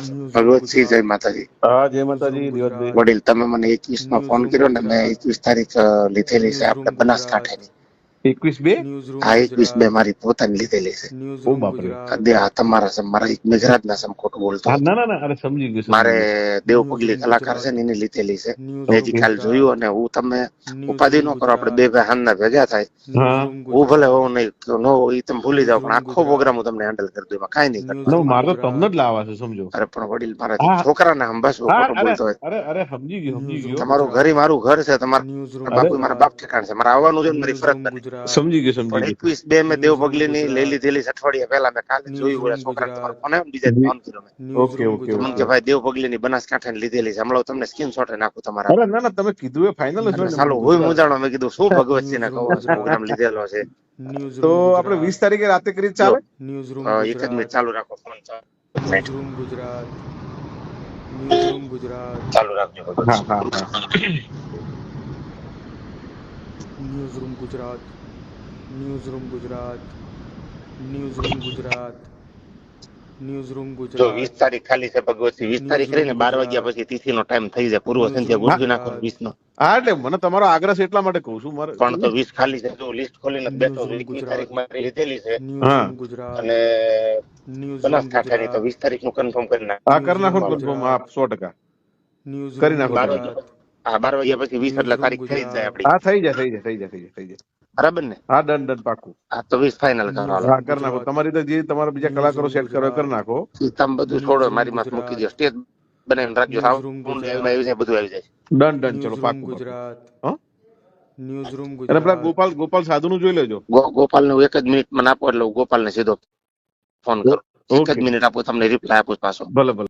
ભગવતસિંહ જય માતાજી હા જય માતાજી દિવસભાઈ વડીલ તમે મને એકવીસમાં ફોન કર્યો ને મેં એકવીસ તારીખ લીધેલી છે આપણે બનાસકાંઠાની એકવીસ બે? હા એકવીસ બે મારી પોતાની લીધેલી છે. તમારા મારા એક મેઘરાજ ના સમ ખોટું બોલતો ના ના ના અરે સમજી ગયું મારે દેવ પગલી કલાકાર છે ને એની લીધેલી છે. મેં હજી કાલ જોયું અને હું તમે ઉપાધિ નો કરો આપણે બે ભાઈ હાનના ભેગા થાય. હું. ભલે હોઉં નહીં નો એ તમે ભૂલી જાઓ પણ આખો પ્રોગ્રામ હું તમને હેન્ડલ કરી દઉં એમાં કઈ નહીં કરતો. મારે તો તમને જ લાવવા છે સમજો. અરે પણ વડીલ મારા છોકરા છોકરાને હમ બસ ખોટું બોલતો હોય. અરે અરે સમજી ગયો સમજી ગયો. તમારું ઘર ઈ મારું ઘર છે તમારું બાપુ મારા બાપ ઠેકાણ છે મારે આવવાનું છે મારી ફરજ બને સમજી ગયો સમજી ગયો. એકવીસ બે મેં દેવ પગલી ની લઈ લીધેલી અઠવાડિયા પહેલા મેં કાલે જોયું ઓલા છોકરા તમારો ફોન આવ્યો બીજા ફોન કર્યો મેં ઓકે ઓકે મને કે ભાઈ દેવ પગલી ની બનાસકાંઠા ની લીધેલી છે હમણાં હું તમને સ્ક્રીનશોટ નાખું તમારા. અરે ના ના તમે કીધું એ ફાઇનલ જ ચાલો હોય મુંજાણો મેં કીધું શું ભગવતસિંહ ના કહો પ્રોગ્રામ લીધેલો છે. તો આપણે વીસ તારીખે રાતે કરી ચાલે? અ, એક જ મિનિટ ચાલુ રાખો phone newsroom Gujarat. Newsroom Gujarat. ચાલુ રાખજો હા. હા. હા newsroom Gujarat newsroom Gujarat newsroom Gujarat news room Gujarat વીસ તારીખ ખાલી છે ભગવતસિંહ વીસ તારીખ રહીને બાર વાગ્યા પછી તિથિ નો ટાઈમ થઈ જાય. પૂર્વ સંધ્યા ગોઠવી નાખો વીસ નો હા એટલે મને તમારો આગ્રહ છે એટલા માટે કહું છું. મારે પણ તો વીસ ખાલી છે જો લિસ્ટ ખોલીને જ બેઠો છું એકવીસ તારીખ મારી લીધેલી છે. ગુજરાત અને ન્યૂઝરૂમ બનાસકાંઠાની તો ગુજરાત વીસ તારીખનું કન્ફર્મ કરી નાખ હા કરી નાખો કન્ફર્મ આપ હા સો ટકા. ન્યૂઝરૂમ કરી નાખો હા બાર વાગ્યા પછી વીસ એટલે તારીખ થઈ જ જાય આપડી. હા થઈ જાય થઈ જાય થઈ જાય થઈ જાય થઈ જાય. બરાબર ને? હા ડન ડન પાકું. હા તો વીસ ફાઇનલ કરો હા કરી નાખો. તમારી તો જે તમારા બીજા કલાકારો સેટ કરો કરી નાખો. તમે બધું છોડો મારી માથે મૂકી દો. સ્ટેજ બનાવીને રાખજો સાઉન્ડ આવી જાય બધું આવી જાય. ડન ડન ચલો પાકું. ગુજરાત હા? ન્યૂઝરૂમ ગુજરાત પેલા ગોપાલ ગોપાલ સાધુ નું જોઈ લેજો. ગોપાલ ને એક જ મિનિટ મને આપો એટલે ગોપાલ ને સીધો ફોન કરો. એક જ મિનિટ આપો તમને રિપ્લાય આપું પાછો. ભલે ભલે.